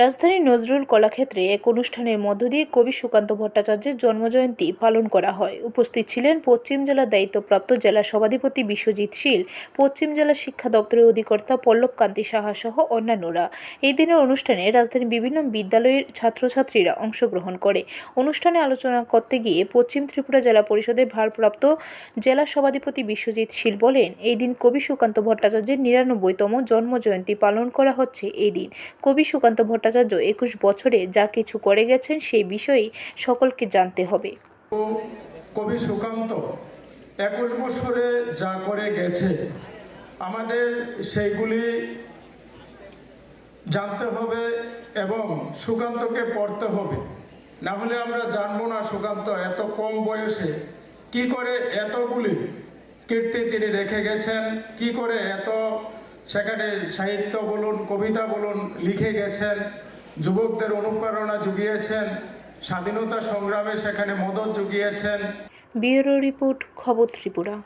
রাজধানীর নজরুল কলাক্ষেত্রে এক অনুষ্ঠানের মধ্য দিয়ে কবি সুকান্ত ভট্টাচার্যের জন্মজয়ন্তী পালন করা হয়। উপস্থিত ছিলেন পশ্চিম জেলার দায়িত্বপ্রাপ্ত জেলা সভাধিপতি বিশ্বজিৎ শীল, পশ্চিম জেলা শিক্ষা দপ্তরের অধিকর্তা পল্লব কান্তি সাহা সহ অন্যান্যরা। এই দিনের অনুষ্ঠানে রাজধানীর বিভিন্ন বিদ্যালয়ের ছাত্রছাত্রীরা অংশগ্রহণ করে। অনুষ্ঠানে আলোচনা করতে গিয়ে পশ্চিম ত্রিপুরা জেলা পরিষদের ভারপ্রাপ্ত জেলা সভাধিপতি বিশ্বজিৎ শীল বলেন, এই দিন কবি সুকান্ত ভট্টাচার্যের নিরানব্বইতম জন্মজয়ন্তী পালন করা হচ্ছে এই দিন। কবি সুকান্ত ভট্টাচার্য একুশ বছরে যা কিছু করে গেছেন সেই বিষয়ে সকলকে জানতে হবে। কবি সুকান্ত, একুশ বছরে যা করে গেছে, আমাদের সেইগুলি জানতে হবে এবং সুকান্তকে পড়তে হবে। না হলে আমরা জানব না সুকান্ত এত কম বয়সে কি করে এতগুলি কীর্তি তিনি রেখে গেছেন, কি করে এত সেখানে সাহিত্য বলুন, কবিতা বলুন, লিখে গেছেন, যুবকদের অনুপ্রেরণা যুগিয়েছেন স্বাধীনতা সংগ্রামে সেখানে মদত যুগিয়েছেন ব্যুরো রিপোর্ট, খবর ত্রিপুরা।